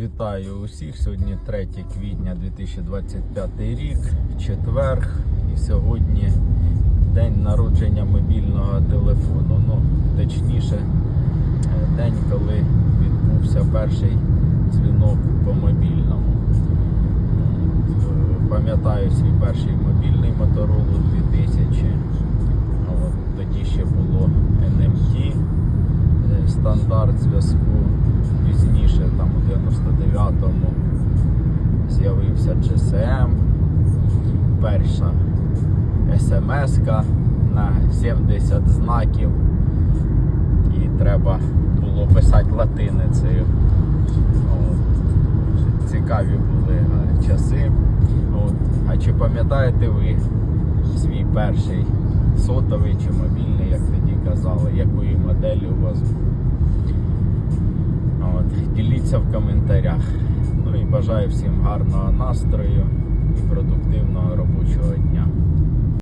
Вітаю усіх. Сьогодні 3 квітня 2025 рік, четверг. І сьогодні день народження мобільного телефону. Ну, точніше, день, коли відбувся перший дзвінок по мобільному. Е, Пам'ятаю свій перший мобільний Motorola 2000. От, тоді ще було NMT е, стандарт зв'язку. З'явився GSM, перша смс на 70 знаків. І треба було писати латиницею. От. Цікаві були е, часи. От. А чи пам'ятаєте ви свій перший сотовий чи мобільний, як тоді казали, якої моделі у вас був? Діліться в коментарях. Бажаю всім гарного настрою і продуктивного.